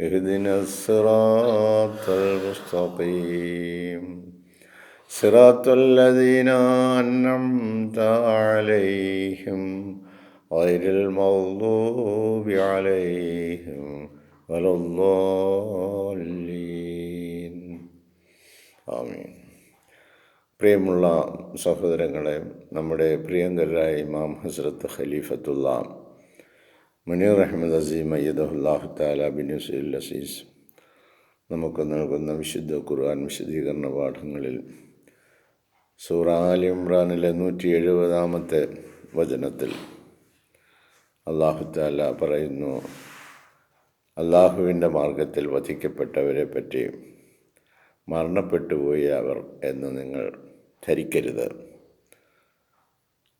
اهدنا الصراط المستقيم صراط الذين أنعمت عليهم غير المغضوب عليهم ولا الضالين ആമീൻ പ്രിയമുള്ള സഹോദരങ്ങളെ നമ്മുടെ പ്രിയങ്കരായ ഇമാം ഹസ്രത്ത് ഖലീഫത്തുള്ള മുനീർ അഹമ്മദ് അസീം അയ്യദുല്ലാഹു താല ബിൻ സുൽ അസീസ് നമുക്ക് നൽകുന്ന വിശുദ്ധ ഖുർആൻ വിശദീകരണ പാഠങ്ങളിൽ സൂറ ആലി ഇമ്രാനിലെ നൂറ്റി എഴുപതാമത്തെ വചനത്തിൽ അള്ളാഹു താല പറയുന്നു അള്ളാഹുവിന്റെ മാർഗത്തിൽ വധിക്കപ്പെട്ടവരെ പറ്റി മരണപ്പെട്ടുപോയി അവർ എന്ന് നിങ്ങൾ ധരിക്കരുത്.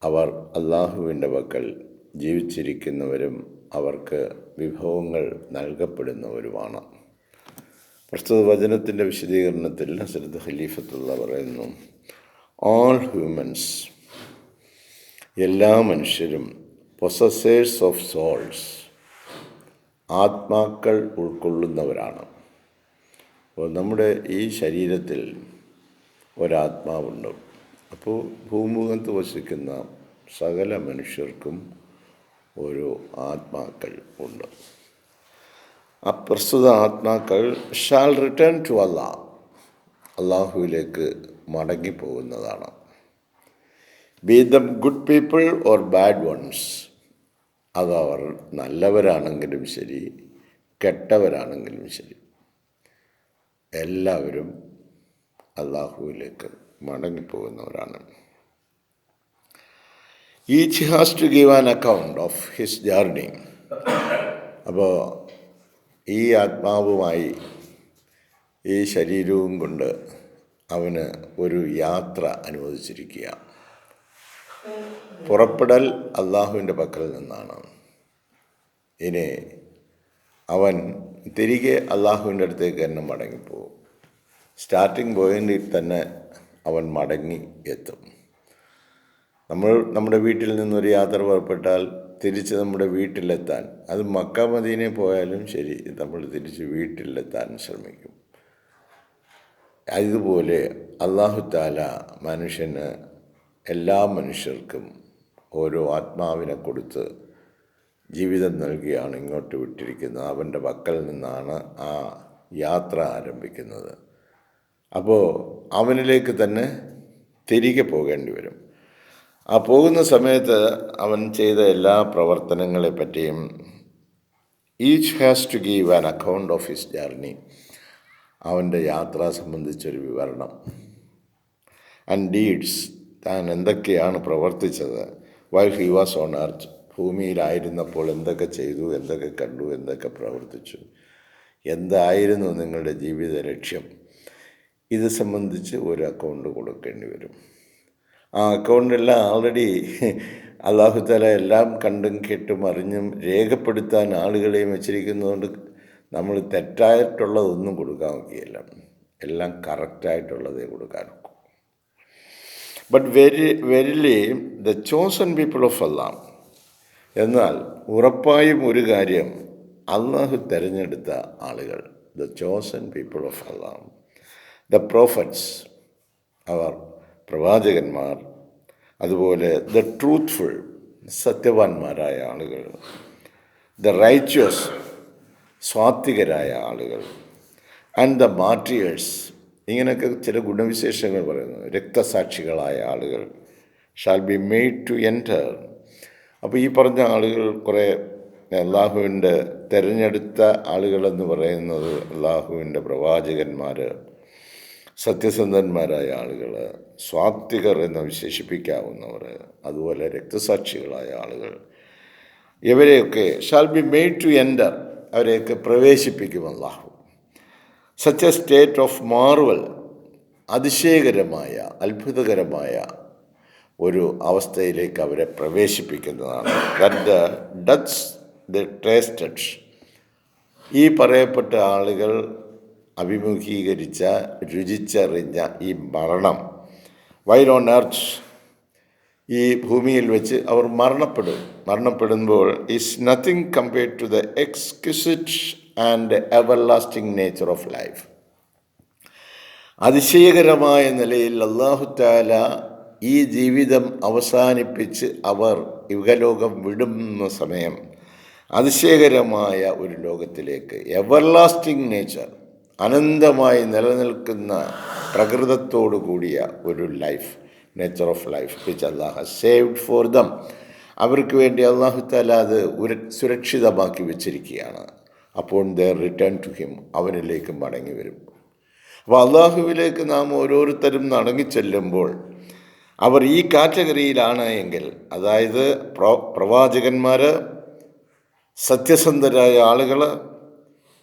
അവർ അള്ളാഹുവിന്റെ വക്കൽ ജീവിച്ചിരിക്കുന്നവരും അവർക്ക് വിഭവങ്ങൾ നൽകപ്പെടുന്നവരുമാണ്. പ്രസ്തുത വചനത്തിന്റെ വിശദീകരണത്തിൽ ഹസരത്ത് ഖലീഫത്തുള്ള പറയുന്നു ഓൾ ഹ്യൂമൻസ് എല്ലാ മനുഷ്യരും പൊസസേഴ്സ് ഓഫ് സോൾസ് ആത്മാക്കൾ ഉൾക്കൊള്ളുന്നവരാണ്. അപ്പോൾ നമ്മുടെ ഈ ശരീരത്തിൽ ഒരാത്മാവുണ്ട്. അപ്പോൾ ഭൂമുഖത്ത് വസിക്കുന്ന സകല മനുഷ്യർക്കും ഓരോ ആത്മാക്കൾ ഉണ്ട്. ആ പ്രസ്തുത ആത്മാക്കൾ ഷാൽ റിട്ടേൺ ടു അള്ളാ അള്ളാഹുവിലേക്ക് മടങ്ങിപ്പോകുന്നതാണ്. Be them good people or bad ones അത് അവർ നല്ലവരാണെങ്കിലും ശരി കെട്ടവരാണെങ്കിലും ശരി. എല്ലാവരും അള്ളാഹുവിലേക്ക് മടങ്ങിപ്പോകുന്നവരാണ്. Each has to give an account of his journey അപ്പോൾ ഈ ആത്മാവുമായി ഈ ശരീരവും കൊണ്ട് അവന് ഒരു യാത്ര അനുവദിച്ചിരിക്കുക. പുറപ്പെടൽ അള്ളാഹുവിന്റെ പക്കൽ നിന്നാണ്. ഇനി അവൻ തിരികെ അള്ളാഹുവിന്റെ അടുത്തേക്ക് തന്നെ മടങ്ങിപ്പോകും സ്റ്റാർട്ടിങ് പോയിന്റിൽ തന്നെ അവൻ മടങ്ങി എത്തും. നമ്മൾ നമ്മുടെ വീട്ടിൽ നിന്നൊരു യാത്ര പുറപ്പെട്ടാൽ തിരിച്ച് നമ്മുടെ വീട്ടിലെത്താൻ. അത് മക്ക മദീനെ പോയാലും ശരി നമ്മൾ തിരിച്ച് വീട്ടിലെത്താൻ ശ്രമിക്കും. അതുപോലെ അള്ളാഹു താല മനുഷ്യന് എല്ലാ മനുഷ്യർക്കും ഓരോ ആത്മാവിനെ കൊടുത്ത് ജീവിതം നൽകിയാണ് ഇങ്ങോട്ട് വിട്ടിരിക്കുന്നത്. അവന്റെ പക്കൽ നിന്നാണ് ആ യാത്ര ആരംഭിക്കുന്നത്. അപ്പോൾ അവനിലേക്ക് തന്നെ തിരികെ പോകേണ്ടി വരും. ആ പോകുന്ന സമയത്ത് അവൻ ചെയ്ത എല്ലാ പ്രവർത്തനങ്ങളെ പറ്റിയും each has to give an account of his journey അവന്റെ യാത്ര സംബന്ധിച്ചൊരു വിവരണം. ആൻഡ് ഡീഡ്സ് താൻ എന്തൊക്കെയാണ് പ്രവർത്തിച്ചത്? Why he was on earth ഭൂമിയിലായിരുന്നപ്പോൾ എന്തൊക്കെ ചെയ്തു? എന്തൊക്കെ കണ്ടു? എന്തൊക്കെ പ്രവർത്തിച്ചു? എന്തായിരുന്നു നിങ്ങളുടെ ജീവിത ലക്ഷ്യം? ഇത് സംബന്ധിച്ച് ഒരു അക്കൗണ്ട് കൊടുക്കേണ്ടി വരും. ആ അക്കൗണ്ടെല്ലാം ആൾറെഡി അള്ളാഹുത്തല എല്ലാം കണ്ടും കേട്ടും അറിഞ്ഞും രേഖപ്പെടുത്താൻ ആളുകളെയും വെച്ചിരിക്കുന്നതുകൊണ്ട് നമ്മൾ തെറ്റായിട്ടുള്ളതൊന്നും കൊടുക്കാൻ നോക്കിയല്ല എല്ലാം കറക്റ്റായിട്ടുള്ളതേ കൊടുക്കാൻ നോക്കൂ but very verily the chosen people of Allah എന്നാൽ ഉറപ്പായും ഒരു കാര്യം അള്ളാഹു തിരഞ്ഞെടുത്ത ആളുകൾ the chosen people of Allah the prophets അവർ പ്രവാചകന്മാർ അതുപോലെ ദ ട്രൂത്ത്ഫുൾ സത്യവാന്മാരായ ആളുകൾ ദ റൈച്വസ് സ്വാത്വികരായ ആളുകൾ ആൻഡ് ദ മാർട്ടിയേഴ്സ് ഇങ്ങനെയൊക്കെ ചില ഗുണവിശേഷങ്ങൾ പറയുന്നു. രക്തസാക്ഷികളായ ആളുകൾ shall be made to enter അപ്പോൾ ഈ പറഞ്ഞ ആളുകൾ കുറേ അള്ളാഹുവിന്റെ തിരഞ്ഞെടുത്ത ആളുകളെന്ന് പറയുന്നത് അള്ളാഹുവിന്റെ പ്രവാചകന്മാർ സത്യസന്ധന്മാരായ ആളുകൾ സ്വാത്വികർ എന്ന് വിശേഷിപ്പിക്കാവുന്നവർ അതുപോലെ രക്തസാക്ഷികളായ ആളുകൾ ഇവരെയൊക്കെ shall be made to enter അവരെയൊക്കെ പ്രവേശിപ്പിക്കും അള്ളാഹു such a state of marvel അതിശയകരമായ അത്ഭുതകരമായ ഒരു അവസ്ഥയിലേക്ക് അവരെ പ്രവേശിപ്പിക്കുന്നതാണ്. ദറ്റ് ഡച്ച് ദ ടേസ്റ്റഡ് ഈ പറയപ്പെട്ട ആളുകൾ അഭിമുഖീകരിച്ച രുചിച്ചറിഞ്ഞ ഈ മരണം. വൈൽ ഓൺ എർത്ത് ഈ ഭൂമിയിൽ വെച്ച് അവർ മരണപ്പെടും? മരണപ്പെടുമ്പോൾ is nothing compared to the exquisite and everlasting nature of life അതിശയകരമായ നിലയിൽ അള്ളാഹുത്താല ഈ ജീവിതം അവസാനിപ്പിച്ച് അവർ യുഗലോകം വിടുന്ന സമയം അതിശയകരമായ ഒരു ലോകത്തിലേക്ക്. എവർലാസ്റ്റിംഗ് നേച്ചർ അനന്തമായി നിലനിൽക്കുന്ന പ്രകൃതത്തോടു കൂടിയ ഒരു life nature of life which Allah saved for them അവർക്ക് വേണ്ടി അള്ളാഹു താല അത് സുരക്ഷിതമാക്കി വെച്ചിരിക്കുകയാണ്. അപ്പോൾ ദർ റിട്ടേൺ ടു ഹിം അവനിലേക്ക് മടങ്ങി വരും. അപ്പോൾ അള്ളാഹുവിലേക്ക് നാം ഓരോരുത്തരും നടങ്ങിച്ചെല്ലുമ്പോൾ അവർ ഈ കാറ്റഗറിയിലാണ് എങ്കിൽ അതായത് പ്ര പ്രവാചകന്മാർ സത്യസന്ധരായ ആളുകൾ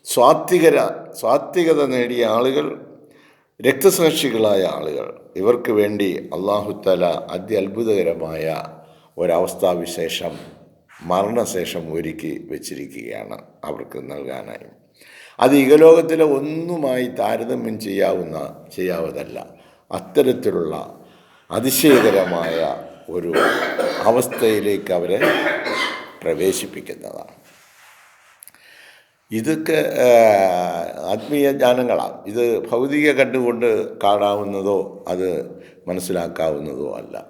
സ്വാത്വികര സ്വാത്വികത നേടിയ ആളുകൾ രക്തസാക്ഷികളായ ആളുകൾ. ഇവർക്ക് വേണ്ടി അള്ളാഹുത്തല അത്യത്ഭുതകരമായ ഒരവസ്ഥാവിശേഷം മരണശേഷം ഒരുക്കി വച്ചിരിക്കുകയാണ് അവർക്ക് നൽകാനായി. അത് ഇകലോകത്തിലെ ഒന്നുമായി താരതമ്യം ചെയ്യാവുന്ന ചെയ്യാവതല്ല അത്തരത്തിലുള്ള അതിശയകരമായ ഒരു അവസ്ഥയിലേക്ക് അവരെ പ്രവേശിപ്പിക്കുന്നതാണ്. ഇതൊക്കെ ആത്മീയ ജ്ഞാനങ്ങളാണ്. ഇത് ഭൗതിക കണ്ടുകൊണ്ട് കാണാവുന്നതോ അത് മനസ്സിലാക്കാവുന്നതോ അല്ല.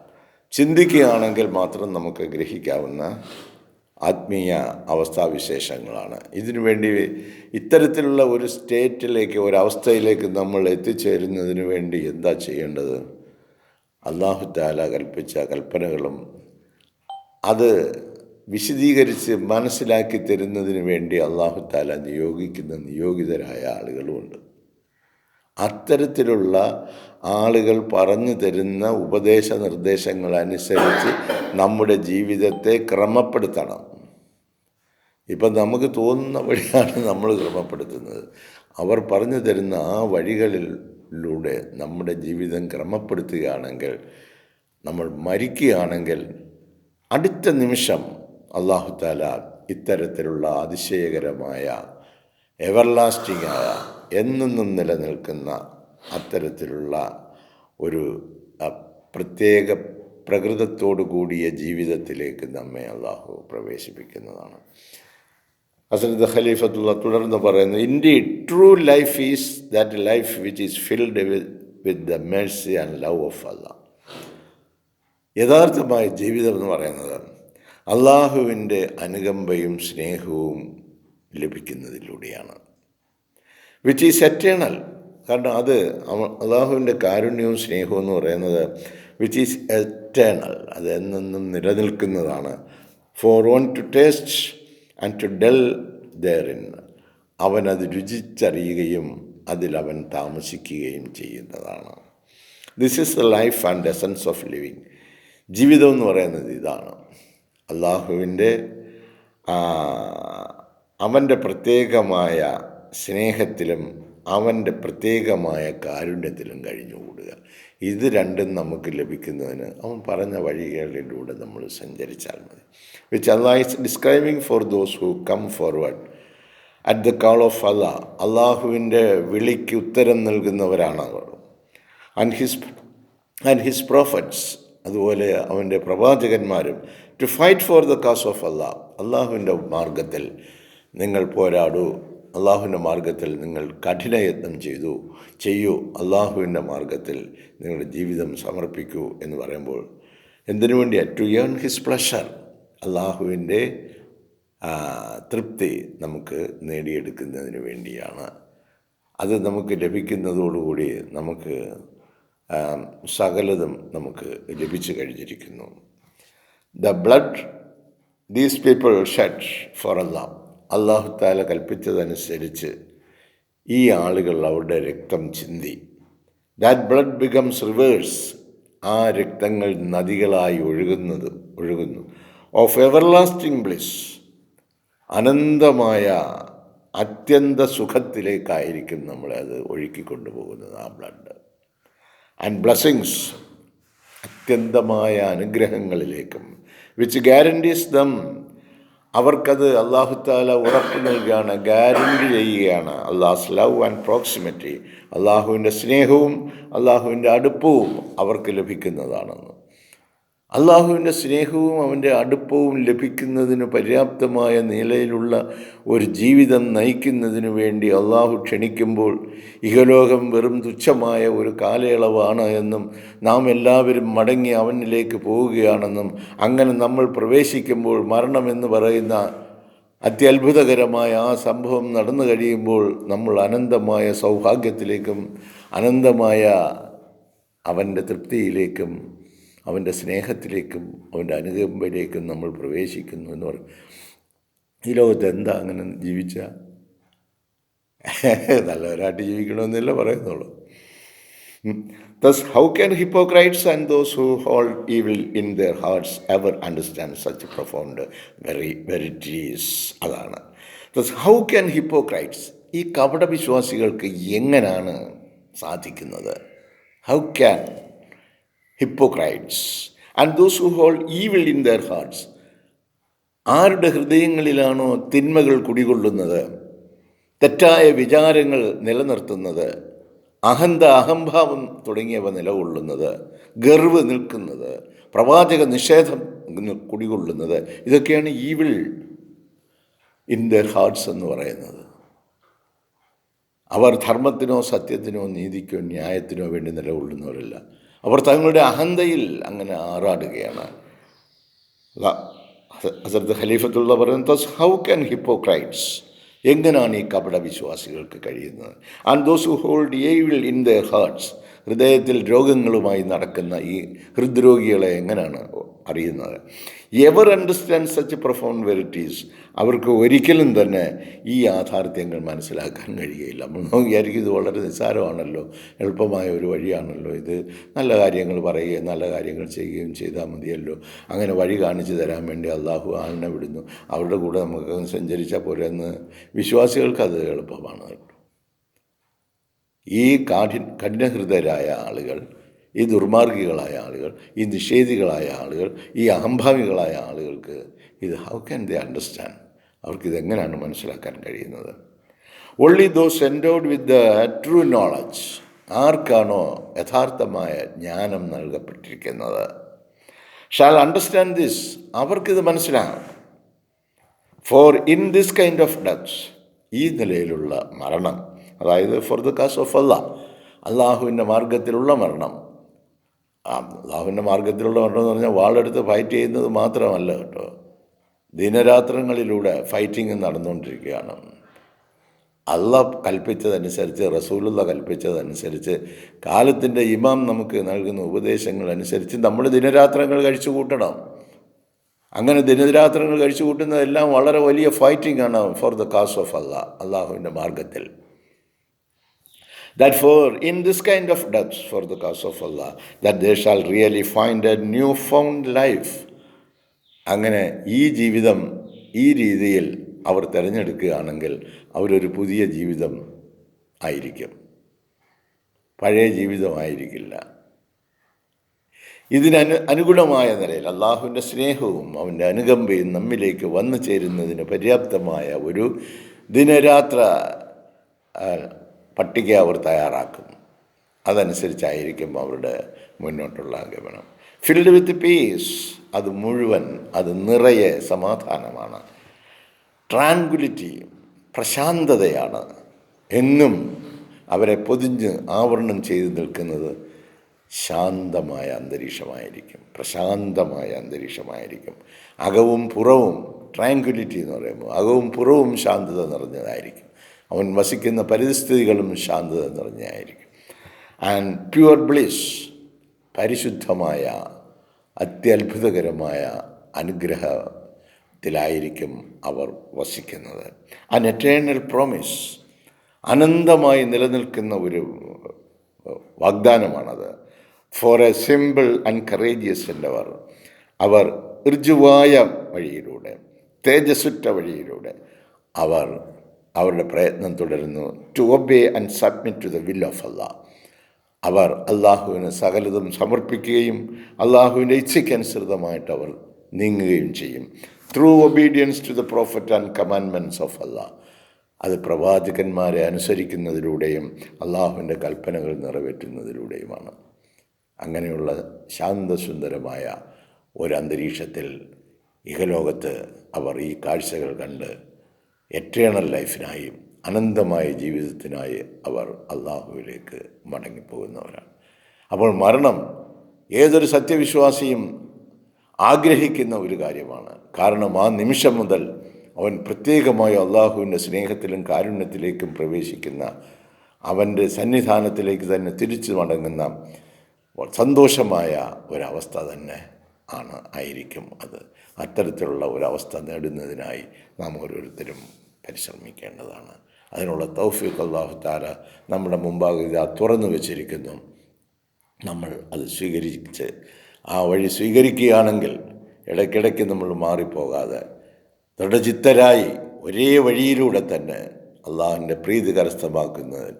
ചിന്തിക്കുകയാണെങ്കിൽ മാത്രം നമുക്ക് ഗ്രഹിക്കാവുന്ന ആത്മീയ അവസ്ഥാവിശേഷങ്ങളാണ്. ഇതിനു വേണ്ടി ഇത്തരത്തിലുള്ള ഒരു സ്റ്റേറ്റിലേക്ക് ഒരവസ്ഥയിലേക്ക് നമ്മൾ എത്തിച്ചേരുന്നതിന് വേണ്ടി എന്താ ചെയ്യേണ്ടത്? അള്ളാഹുദാല കൽപ്പിച്ച കൽപ്പനകളും അത് വിശദീകരിച്ച് മനസ്സിലാക്കി തരുന്നതിന് വേണ്ടി അള്ളാഹു താല നിയോഗിക്കുന്ന നിയോഗിതരായ ആളുകളുമുണ്ട്. അത്തരത്തിലുള്ള ആളുകൾ പറഞ്ഞു തരുന്ന ഉപദേശ നിർദ്ദേശങ്ങൾ അനുസരിച്ച് നമ്മുടെ ജീവിതത്തെ ക്രമപ്പെടുത്തണം. ഇപ്പം നമുക്ക് തോന്നുന്ന വഴിയാണ് നമ്മൾ ക്രമപ്പെടുത്തുന്നത്. അവർ പറഞ്ഞു തരുന്ന ആ വഴികളിലൂടെ നമ്മുടെ ജീവിതം ക്രമപ്പെടുത്തുകയാണെങ്കിൽ നമ്മൾ മരിക്കുകയാണെങ്കിൽ അടുത്ത നിമിഷം അള്ളാഹു താല ഇത്തരത്തിലുള്ള അതിശയകരമായ എവർലാസ്റ്റിംഗ് ആയ എന്നെന്നും നിലനിൽക്കുന്ന അത്തരത്തിലുള്ള ഒരു പ്രത്യേക പ്രകൃതത്തോടു കൂടിയ ജീവിതത്തിലേക്ക് നമ്മെ അള്ളാഹു പ്രവേശിപ്പിക്കുന്നതാണ്. ഹസരത് ഖലീഫത്തുള്ള തുടർന്ന് പറയുന്നു indeed true life is that life which is filled with the mercy and love of Allah യഥാർത്ഥമായ ജീവിതം എന്ന് പറയുന്നത് അള്ളാഹുവിന്റെ അനുകമ്പയും സ്നേഹവും ലഭിക്കുന്നതിലൂടെയാണ്. വിച്ച് ഈസ് എറ്റേണൽ കാരണം അത് അള്ളാഹുവിന്റെ കാരുണ്യവും സ്നേഹവും എന്ന് പറയുന്നത് വിച്ച് ഈസ് എറ്റേണൽ അത് എന്നെന്നും നിലനിൽക്കുന്നതാണ്. For one to taste and to dwell therein അത് രുചിച്ചറിയുകയും അതിൽ അവൻ താമസിക്കുകയും ചെയ്യുന്നതാണ്. This is the life and essence of living ജീവിതം എന്ന് പറയുന്നത് ഇതാണ്. അള്ളാഹുവിന്റെ അവന്റെ പ്രത്യേകമായ സ്നേഹത്തിലും അവന്റെ പ്രത്യേകമായ കാരുണ്യത്തിലും കഴിഞ്ഞുകൂടുക. ഇത് രണ്ടും നമുക്ക് ലഭിക്കുന്നതിന് അവൻ പറഞ്ഞ വഴികളിലൂടെ നമ്മൾ സഞ്ചരിച്ചാൽ മതി. Which Allah is describing for those who come forward at the call of Allah അള്ളാഹുവിന്റെ വിളിക്ക് ഉത്തരം നൽകുന്നവരാണ് അവർ. And his and his prophets അതുപോലെ അവന്റെ പ്രവാചകന്മാരും to fight for the cause of Allah അള്ളാഹുവിന്റെ മാർഗത്തിൽ നിങ്ങൾ പോരാടൂ. അള്ളാഹുവിന്റെ മാർഗത്തിൽ നിങ്ങൾ കഠിനയത്നം ചെയ്തു. ചെയ്യൂ. അള്ളാഹുവിന്റെ മാർഗത്തിൽ നിങ്ങളുടെ ജീവിതം സമർപ്പിക്കൂ എന്ന് പറയുമ്പോൾ എന്തിനു വേണ്ടിയാണ് ടു ഏൺ ഹിസ് പ്ലഷർ അള്ളാഹുവിന്റെ തൃപ്തി നമുക്ക് നേടിയെടുക്കുന്നതിന് വേണ്ടിയാണ്. അത് നമുക്ക് ലഭിക്കുന്നതോടുകൂടി നമുക്ക് സകലതും നമുക്ക് ലഭിച്ചു കഴിഞ്ഞിരിക്കുന്നു. The blood these people shed for Allah അള്ളാഹു താല കൽപ്പിച്ചതനുസരിച്ച് ഈ ആളുകൾ അവരുടെ രക്തം ചിന്തി. ദാറ്റ് ബ്ലഡ് ബിക്കംസ് റിവേഴ്സ് ആ രക്തങ്ങൾ നദികളായി ഒഴുകുന്നത് ഒഴുകുന്നു. ഓഫ് എവർലാസ്റ്റിംഗ് ബ്ലിസ് അനന്തമായ അത്യന്ത സുഖത്തിലേക്കായിരിക്കും നമ്മളെ അത് ഒഴുക്കിക്കൊണ്ടുപോകുന്നത് ആ ബ്ലഡ് ആൻഡ് ബ്ലസ്സിങ്സ് അത്യന്തമായ അനുഗ്രഹങ്ങളിലേക്കും വിച്ച് ഗ്യാരണ്ടീസ് ദം അവർക്കത് അള്ളാഹുത്താല ഉറപ്പ് നൽകുകയാണ് ഗ്യാരണ്ടി ചെയ്യുകയാണ്. അള്ളാഹ്സ് ലവ് ആൻഡ് പ്രോക്സിമിറ്റി അള്ളാഹുവിന്റെ സ്നേഹവും അള്ളാഹുവിന്റെ അടുപ്പവും അവർക്ക് ലഭിക്കുന്നതാണെന്ന് അള്ളാഹുവിന്റെ സ്നേഹവും അവന്റെ അടുപ്പവും ലഭിക്കുന്നതിന് പര്യാപ്തമായ നിലയിലുള്ള ഒരു ജീവിതം നയിക്കുന്നതിനു വേണ്ടി അള്ളാഹു ക്ഷണിക്കുമ്പോൾ ഇഹലോകം വെറും തുച്ഛമായ ഒരു കാലയളവാണ് എന്നും നാം എല്ലാവരും മടങ്ങി അവനിലേക്ക് പോവുകയാണെന്നും അങ്ങനെ നമ്മൾ പ്രവേശിക്കുമ്പോൾ മരണമെന്ന് പറയുന്ന അത്യത്ഭുതകരമായ ആ സംഭവം നടന്നു കഴിയുമ്പോൾ നമ്മൾ അനന്തമായ സൗഭാഗ്യത്തിലേക്കും അനന്തമായ അവന്റെ തൃപ്തിയിലേക്കും അവന്റെ സ്നേഹത്തിലേക്കും അവന്റെ അനുകമ്പയിലേക്കും നമ്മൾ പ്രവേശിക്കുന്നു എന്ന് പറയും. ഈ ലോകത്ത് എന്താ അങ്ങനെ ജീവിച്ച? നല്ലവരായിട്ട് ജീവിക്കണമെന്നല്ല പറയുന്നുള്ളൂ. Thus, how can hypocrites and those who hold evil in their hearts ever understand such profound verities? അതാണ്. Thus, ഹൗ can hypocrites ഈ കപടവിശ്വാസികൾക്ക് എങ്ങനെയാണ് സാധിക്കുന്നത്? How can hypocrites and those who hold evil in their hearts ആരുടെ ഹൃദയങ്ങളിലാണോ തിന്മകൾ കുടികൊള്ളുന്നത്? തെറ്റായ വിചാരങ്ങൾ നിലനിർത്തുന്നത് അഹന്ത അഹംഭാവം തുടങ്ങിയവ നിലകൊള്ളുന്നത് ഗർവ് നിൽക്കുന്നത് പ്രവാചക നിഷേധം കുടികൊള്ളുന്നത് ഇതൊക്കെയാണ് ഈവിൾ ഇൻ ദർ ഹാർട്ട്സ് എന്ന് പറയുന്നത്. അവർ ധർമ്മത്തിനോ സത്യത്തിനോ നീതിക്കോ ന്യായത്തിനോ വേണ്ടി നിലകൊള്ളുന്നവരല്ല. അവർ തങ്ങളുടെ അഹന്തയിൽ അങ്ങനെ ആറാടുകയാണ്. ഹസരത്ത് ഖലീഫത്തുള്ള പറയുന്നത് ഹൗ ക്യാൻ ഹിപ്പോക്രൈറ്റ്സ് എങ്ങനെയാണ് ഈ കപട വിശ്വാസികൾക്ക് കഴിയുന്നത്? And those who hold evil in the hearts ഹൃദയത്തിൽ രോഗങ്ങളുമായി നടക്കുന്ന ഈ ഹൃദ്രോഗികളെ എങ്ങനെയാണ് അറിയുന്നത്? Ever understand such profound verities അവർക്ക് ഒരിക്കലും തന്നെ ഈ യാഥാർത്ഥ്യങ്ങൾ മനസ്സിലാക്കാൻ കഴിയുകയില്ല. നമ്മൾ വിചാരിക്കും ഇത് വളരെ നിസ്സാരമാണല്ലോ എളുപ്പമായ ഒരു വഴിയാണല്ലോ ഇത്. നല്ല കാര്യങ്ങൾ പറയുകയും നല്ല കാര്യങ്ങൾ ചെയ്യുകയും ചെയ്താൽ മതിയല്ലോ. അങ്ങനെ വഴി കാണിച്ചു തരാൻ വേണ്ടി അള്ളാഹു ആളിനെ വിടുന്നു. അവരുടെ കൂടെ നമുക്ക് സഞ്ചരിച്ചാൽ പോരെ എന്ന് വിശ്വാസികൾക്ക് അത് എളുപ്പമാണ് ഈ കാഠി കഠിനഹൃദയരായ ആളുകൾ ഈ ദുർമാർഗികളായ ആളുകൾ ഈ നിഷേധികളായ ആളുകൾ ഈ അഹംഭാവികളായ ആളുകൾക്ക് ഇത് ഹൗ ക്യാൻ ദേ അണ്ടർസ്റ്റാൻഡ് അവർക്കിതെങ്ങനെയാണ് മനസ്സിലാക്കാൻ കഴിയുന്നത്? Only those endowed with the true knowledge ആർക്കാണോ യഥാർത്ഥമായ ജ്ഞാനം നൽകപ്പെട്ടിരിക്കുന്നത്? ഷാൽ അണ്ടർസ്റ്റാൻഡ് ദിസ് അവർക്കിത് മനസ്സിലാകും. For in this kind of death ഈ നിലയിലുള്ള മരണം അതായത് ഫോർ ദ കാസ് ഓഫ് അല്ല അള്ളാഹുവിന്റെ മാർഗത്തിലുള്ള മരണം അള്ളാഹുവിന്റെ മാർഗത്തിലുള്ള എന്ന് പറഞ്ഞാൽ വാളെടുത്ത് ഫൈറ്റ് ചെയ്യുന്നത് മാത്രമല്ല കേട്ടോ. ദിനരാത്രങ്ങളിലൂടെ ഫൈറ്റിംഗ് നടന്നുകൊണ്ടിരിക്കുകയാണ്. അള്ളാഹ് കൽപ്പിച്ചതനുസരിച്ച് റസൂലുള്ള കൽപ്പിച്ചതനുസരിച്ച് കാലത്തിന്റെ ഇമാം നമുക്ക് നൽകുന്ന ഉപദേശങ്ങൾ അനുസരിച്ച് നമ്മൾ ദിനരാത്രങ്ങൾ കഴിച്ചു കൂട്ടണം. അങ്ങനെ ദിനരാത്രങ്ങൾ കഴിച്ചു കൂട്ടുന്നതെല്ലാം വളരെ വലിയ ഫൈറ്റിംഗ് ആണ് for the cause of Allah അള്ളാഹുവിന്റെ മാർഗത്തിൽ that for in this kind of deaths for the cause of Allah, that they shall really find a new found life. അങ്ങനെ ഈ ജീവിതം ഈ രീതിയിൽ അവർ തിരഞ്ഞെടുക്കുകയാണെങ്കിൽ അവരൊരു പുതിയ ജീവിതം ആയിരിക്കും പഴയ ജീവിതമായിരിക്കില്ല ഇതിനനു അനുകൂലമായ നിലയിൽ അള്ളാഹുവിന്റെ സ്നേഹവും അവന്റെ അനുകമ്പയും നമ്മിലേക്ക് വന്നു ചേരുന്നതിന് പര്യാപ്തമായ ഒരു ദിനരാത്ര പട്ടിക അവർ തയ്യാറാക്കും. അതനുസരിച്ചായിരിക്കും അവരുടെ മുന്നോട്ടുള്ള ഗമനം ഫിൽഡ് വിത്ത് പീസ് അത് മുഴുവൻ അത് നിറയെ സമാധാനമാണ്. ട്രാൻക്വിലിറ്റി പ്രശാന്തതയാണ്. എന്നും അവരെ പൊതിഞ്ഞ് ആവരണം ചെയ്തു നിൽക്കുന്നത് ശാന്തമായ അന്തരീക്ഷമായിരിക്കും. പ്രശാന്തമായ അന്തരീക്ഷമായിരിക്കും. അകവും പുറവും ട്രാങ്കുലിറ്റി എന്ന് പറയുമ്പോൾ അകവും പുറവും ശാന്തത നിറഞ്ഞതായിരിക്കും. അവൻ വസിക്കുന്ന പരിസ്ഥിതികളും ശാന്തത നിറഞ്ഞായിരിക്കും. ആൻഡ് പ്യുവർ ബ്ലിസ് പരിശുദ്ധമായ അത്യത്ഭുതകരമായ അനുഗ്രഹത്തിലായിരിക്കും അവർ വസിക്കുന്നത്. ആൻ എറ്റേണൽ പ്രോമിസ് അനന്തമായി നിലനിൽക്കുന്ന ഒരു വാഗ്ദാനമാണത്. For a simple and courageous എന്നവർ അവർ ഋജുവായ വഴിയിലൂടെ തേജസ്സുറ്റ വഴിയിലൂടെ അവർ അവരുടെ പ്രയത്നം തുടരുന്നു. To obey and submit to the will of Allah അവർ അള്ളാഹുവിന് സകലതും സമർപ്പിക്കുകയും അള്ളാഹുവിന്റെ ഇച്ഛയ്ക്കനുസൃതമായിട്ട് അവർ നീങ്ങുകയും ചെയ്യും. Through obedience to the prophet and commandments of Allah അത് പ്രവാചകന്മാരെ അനുസരിക്കുന്നതിലൂടെയും അള്ളാഹുവിന്റെ കൽപ്പനകൾ നിറവേറ്റുന്നതിലൂടെയുമാണ്. അങ്ങനെയുള്ള ശാന്തസുന്ദരമായ ഒരു അന്തരീക്ഷത്തിൽ ഇഹലോകത്ത് അവർ ഈ കാഴ്ചകൾ കണ്ട് എറ്റേണൽ ലൈഫിനായി അനന്തമായ ജീവിതത്തിനായി അവർ അള്ളാഹുവിലേക്ക് മടങ്ങിപ്പോകുന്നവരാണ്. അപ്പോൾ മരണം ഏതൊരു സത്യവിശ്വാസിയും ആഗ്രഹിക്കുന്ന ഒരു കാര്യമാണ്. കാരണം ആ നിമിഷം മുതൽ അവൻ പ്രത്യേകമായി അള്ളാഹുവിന്റെ സ്നേഹത്തിലും കാരുണ്യത്തിലേക്കും പ്രവേശിക്കുന്ന അവന്റെ സന്നിധാനത്തിലേക്ക് തന്നെ തിരിച്ചു മടങ്ങുന്ന സന്തോഷമായ ഒരവസ്ഥ തന്നെ ആണ് ആയിരിക്കും അത്. അത്തരത്തിലുള്ള ഒരവസ്ഥ നേടുന്നതിനായി നാം ഓരോരുത്തരും പരിശ്രമിക്കേണ്ടതാണ്. അതിനുള്ള തൗഫീഖ് അള്ളാഹു താര നമ്മുടെ മുമ്പാകെ ഇത് തുറന്നു വച്ചിരിക്കുന്നു. നമ്മൾ അത് സ്വീകരിച്ച് ആ വഴി സ്വീകരിക്കുകയാണെങ്കിൽ ഇടയ്ക്കിടയ്ക്ക് നമ്മൾ മാറിപ്പോകാതെ ദൃഢചിത്തരായി ഒരേ വഴിയിലൂടെ തന്നെ അള്ളാഹുവിന്റെ പ്രീതി കരസ്ഥമാക്കുന്നതിൽ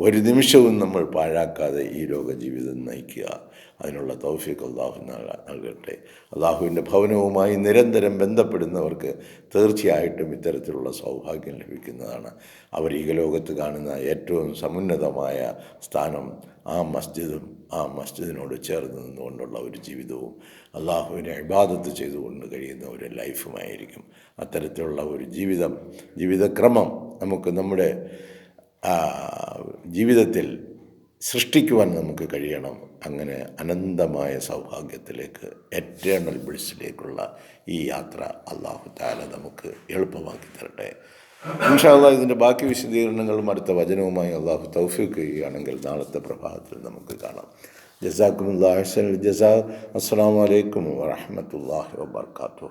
ഒരു നിമിഷവും നമ്മൾ പാഴാക്കാതെ ഈ ലോക ജീവിതം നയിക്കുക. അതിനുള്ള തൗഫീഖ് അള്ളാഹു നൽകട്ടെ. അള്ളാഹുവിന്റെ ഭവനവുമായി നിരന്തരം ബന്ധപ്പെടുന്നവർക്ക് തീർച്ചയായിട്ടും ഇത്തരത്തിലുള്ള സൗഭാഗ്യം ലഭിക്കുന്നതാണ്. അവർ ഈ ലോകത്ത് കാണുന്ന ഏറ്റവും സമുന്നതമായ സ്ഥാനം ആ മസ്ജിദും ആ മസ്ജിദിനോട് ചേർന്ന് നിന്നുകൊണ്ടുള്ള ഒരു ജീവിതവും അള്ളാഹുവിനെ ഇബാദത്ത് ചെയ്തുകൊണ്ട് കഴിയുന്ന ഒരു ലൈഫുമായിരിക്കും. അത്തരത്തിലുള്ള ഒരു ജീവിതം ജീവിതക്രമം നമുക്ക് നമ്മുടെ ജീവിതത്തിൽ സൃഷ്ടിക്കുവാൻ നമുക്ക് കഴിയണം. അങ്ങനെ അനന്തമായ സൗഭാഗ്യത്തിലേക്ക് എറ്റേണൽ ബിഡ്സിലേക്കുള്ള ഈ യാത്ര അള്ളാഹു താല നമുക്ക് എളുപ്പമാക്കി തരട്ടെ. ഇൻഷാല്ല ഇതിന്റെ ബാക്കി വിശദീകരണങ്ങളും അടുത്ത വചനവുമായി അള്ളാഹു തൗഫീഖ് ചെയ്യുകയാണെങ്കിൽ നാളത്തെ പ്രഭാതത്തിൽ നമുക്ക് കാണാം. ജസാക്കുമുല്ലാ ജസാ. അസ്സാം വലൈക്കും വാഹമത്തല്ലാഹി വാബർക്കാത്തു